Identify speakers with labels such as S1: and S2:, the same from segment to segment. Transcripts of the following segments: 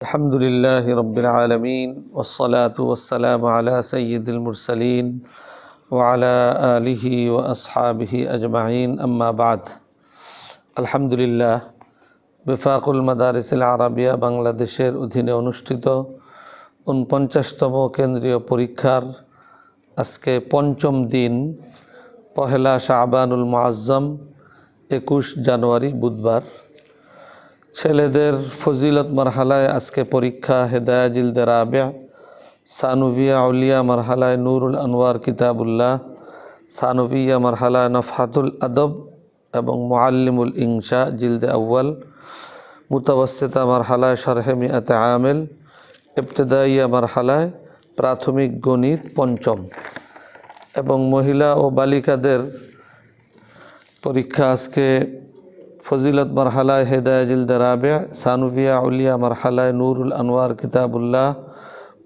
S1: الحمد لله رب العالمين والصلاة والسلام على سيد المرسلين وعلى آله وأصحابه أجمعين أما بعد الحمد لله বেফাকুল Madarisil Arabia বাংলাদেশের অধীনে অনুষ্ঠিত উনপঞ্চাশতম কেন্দ্রীয় পরীক্ষার আজকে পঞ্চম দিন পহেলা শাহবানুল মুআজ্জম একুশ জানুয়ারি বুধবার ছেলেদের ফজিলত মারহালায় আজকে পরীক্ষা হেদায়া জিলদে রাবেয়া সানুভিয়া আউলিয়া মারহালায় নুরুল আনোয়ার কিতাবুল্লাহ সানুভিয়া মারহালায় নফহাতুল আদব এবং মুআল্লিমুল ইংশা জিলদে আউ্য়াল মুতাবসিতা মারহালায় শারহে মিয়াতে আমেল, ইবতদাইয়া মারহালায় প্রাথমিক গণিত পঞ্চম। এবং মহিলা ও বালিকাদের পরীক্ষা আজকে ফজিলত মারহালায় হেদায় জিলদে রাবে সানুভিয়া উলিয়া মারহালায় নুরুল আনোয়ার কিতাবুল্লাহ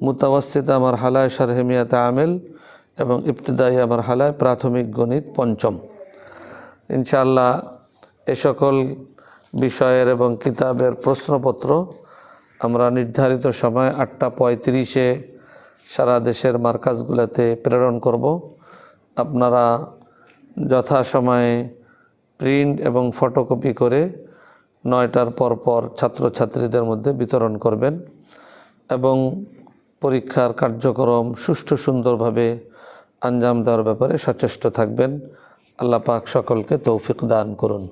S1: মুতাওয়াসিতা মারহালায় শারহেমিয়াতে আমেল এবং ইবতদাইয়া মারহালায় প্রাথমিক গণিত পঞ্চম। ইনশাআল্লাহ এ সকল বিষয়ের এবং কিতাবের প্রশ্নপত্র আমরা নির্ধারিত সময় আটটা পঁয়ত্রিশে সারা দেশের মার্কাজগুলোতে প্রেরণ করব। আপনারা যথাসময়ে প্রিন্ট এবং ফটোকপি করে নয়টার পর পর ছাত্রছাত্রীদের মধ্যে বিতরণ করবেন এবং পরীক্ষার কার্যক্রম সুষ্ঠু সুন্দরভাবে আঞ্জাম দেওয়ার ব্যাপারে সচেষ্ট থাকবেন। আল্লাহ পাক সকলকে তৌফিক দান করুন।